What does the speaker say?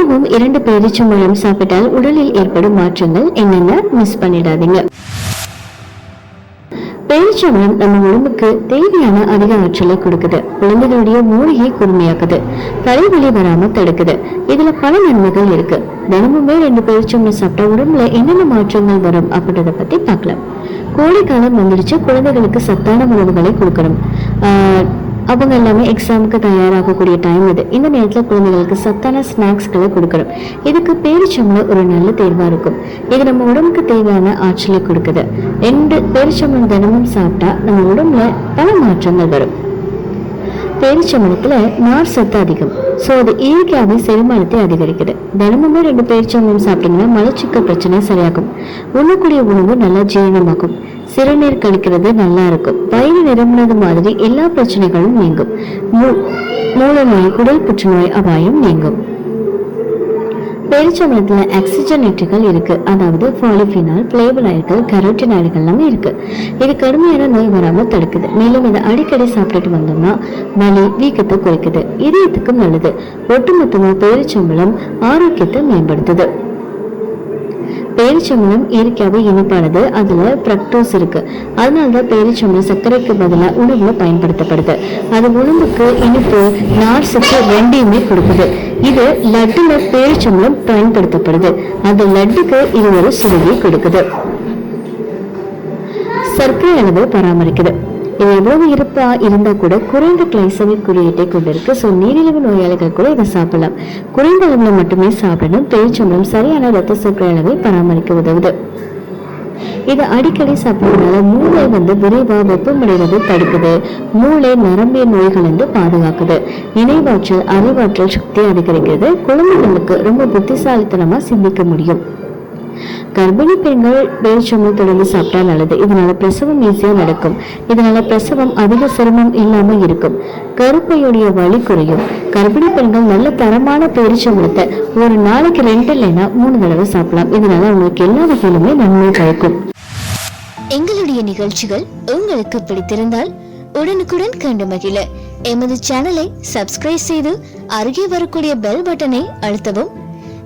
தினமும் இரண்டு பேரிச்சம்பழம் சாப்பிட்டால் உடலில் ஏற்படும் மாற்றங்கள் என்னென்ன மிஸ் பண்ணிடாதீங்க. பேரிச்சம்பழம் நம்ம உடம்புக்கு தேவையான அதிக ஆற்றலை கொடுக்குது. குழந்தைகளுடைய மூளையை கூர்மையாக்குது தலைவலி வராம தடுக்குது. இதுல பல நன்மைகள் இருக்கு. தினமுமே ரெண்டு பேரிச்சம்பழம் சாப்பிட்டா உடம்புல என்னென்ன மாற்றங்கள் வரும் அப்படின்றத பத்தி பார்க்கலாம். கோடைக்காலம் வந்துடுச்சு குழந்தைகளுக்கு சத்தான உணவுகளை கொடுக்கணும். ஆஹ் அவங்க எல்லாமே எக்ஸாமுக்கு தயாராகக்கூடிய டைம் இது. இந்த நேரத்தில் குழந்தைகளுக்கு சத்தான ஸ்நாக்ஸ்களை கொடுக்கணும். இதுக்கு பேரிச்சம்பளம் ஒரு நல்ல தேர்வாக இருக்கும். இது நம்ம உடம்புக்கு தேவையான ஆற்றலை கொடுக்குது. ரெண்டு பேரிச்சம்பளம் தினமும் சாப்பிட்டா நம்ம உடம்புல பல மாற்றங்கள் வரும். பேரிச்சம்பழத்துல நார் சத்து அதிகம். ஸோ அது இயற்கையாகவே செரிமானத்தை அதிகரிக்குது. தினமுமே ரெண்டு பேரிச்சம்பழம் சாப்பிட்டீங்கன்னா மலச்சிக்கல் பிரச்சனை சரியாகும். உண்ணக்கூடிய உணவு நல்லா ஜீரணமாகும். சிறுநீர் கழிக்கிறது நல்லா இருக்கும். வயிறு நிரம்பினது மாதிரி எல்லா பிரச்சனைகளும் நீங்கும். மூ- மூல நோய் குடல் புற்றுநோய் அபாயம் நீங்கும். பேரிச்சம்பழத்துல ஆக்சிஜனேட்டுகள் இருக்கு. அதாவது ஃபாலிஃபினால் பிளேவலாய்டுகள் கரோட்டினாய்டுகள் எல்லாமே இருக்கு. இது கடுமையான நோய் வராமல் தடுக்குது. மேலும் இதை அடிக்கடி சாப்பிட்டுட்டு வந்தோம்னா வலி வீக்கத்தை குறைக்குது. இதயத்துக்கும் நல்லது. ஒட்டுமொத்தமாக பேரிச்சம்பழம் ஆரோக்கியத்தை மேம்படுத்துது. பேரிச்சம்பழம் இயற்கையாகவே இனிப்பானது. அதுல பிரக்டோஸ் இருக்கு. அதனாலதான் பேரிச்சம்பழம் சர்க்கரைக்கு பதிலாக உணவுல பயன்படுத்தப்படுது. அது உடம்புக்கு இனிப்பு நார் சத்து ரெண்டையுமே கொடுக்குது. இது லட்டுல பேரிச்சம்பழம் பயன்படுத்தப்படுது. அந்த லட்டுக்கு இது ஒரு சுவையை கொடுக்குது. சர்க்கரை அளவு பராமரிக்குது. இது எவ்வளவு இருப்பா? இருந்தா கூட குறைந்த கிளைசமிக் குறியீட்டை கொண்டிருக்கு ஸோ நீரிழிவு நோயாளிகள் கூட இதை சாப்பிடலாம். குறைந்த அளவில் மட்டுமே சாப்பிடணும். பேரிச்சம்பழம் சரியான ரத்த சர்க்கரை அளவை பராமரிக்க உதவுது. இது அடிக்கடி சாப்பிடுறதுனால மூளை வந்து விரைவாக வெப்பமடைவதை தடுக்குது. மூளை நரம்பிய நோய்கள் வந்து பாதுகாக்குது. நினைவாற்றல் அறிவாற்றல் சக்தி அதிகரிக்கிறது. குழந்தைகளுக்கு ரொம்ப புத்திசாலித்தனமா சிந்திக்க முடியும். கர்ப்பிணி பெண்கள் பேரிச்சம்பழம் தொடர்ந்து சாப்பிட்டா நல்லது. இதனால பிரசவம் ஈஸியாக நடக்கும். இதனால பிரசவம் அதிக சிரமம் இல்லாமல் இருக்கும். கருப்பையுடைய வலி குறையும். கர்ப்பிணி பெண்கள் நல்ல தரமான பேரிச்சம்பழத்தை ஒரு நாளைக்கு ரெண்டு இல்லைன்னா மூணு தடவை சாப்பிடலாம். இதனால அவங்களுக்கு எல்லா வகையிலுமே நன்மை கிடைக்கும் எங்களுடைய நிகழ்ச்சிகள் உங்களுக்கு பிடித்திருந்தால் உடனுக்குடன் கண்டு மகிழ. எமது சேனலை சப்ஸ்கிரைப் செய்து அருகே வரக்கூடிய பெல் பட்டனை அழுத்தவும்.